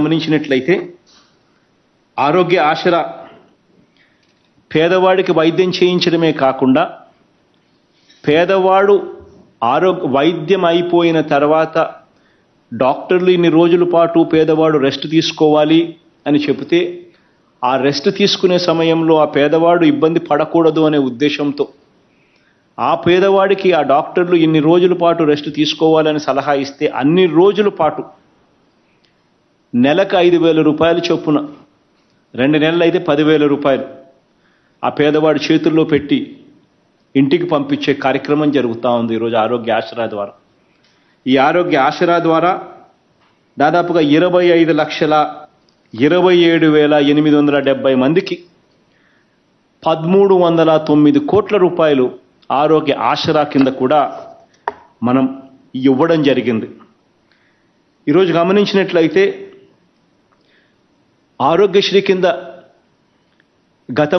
గమనించినట్లయితే ఆరోగ్య ఆశర పేదవాడికి వైద్యం చేయించడమే కాకుండా పేదవాడు ఆరోగ్య వైద్యం అయిపోయిన తర్వాత డాక్టర్లు ఇన్ని రోజుల పాటు పేదవాడు రెస్ట్ తీసుకోవాలి అని చెబితే ఆ రెస్ట్ తీసుకునే సమయంలో ఆ పేదవాడు ఇబ్బంది పడకూడదు అనే ఉద్దేశంతో ఆ పేదవాడికి ఆ డాక్టర్లు ఇన్ని రోజుల పాటు రెస్ట్ తీసుకోవాలని సలహా ఇస్తే అన్ని రోజుల పాటు నెలకు ఐదు వేల రూపాయలు చొప్పున. రెండు నెలలు అయితే పదివేల రూపాయలు. ఆ పేదవాడి చేతుల్లో పెట్టి ఇంటికి పంపించే కార్యక్రమం జరుగుతూ ఉంది ఈరోజు ఆరోగ్య ఆసరా ద్వారా. ఈ ఆరోగ్య ఆసరా ద్వారా దాదాపుగా ఇరవై ఐదు లక్షల ఇరవై ఏడు వేల ఎనిమిది వందల డెబ్బై మందికి పదమూడు వందల తొమ్మిది కోట్ల రూపాయలు ఆరోగ్య ఆసరా కింద కూడా మనం ఇవ్వడం జరిగింది. ఈరోజు గమనించినట్లయితే ఆరోగ్యశ్రీ కింద గత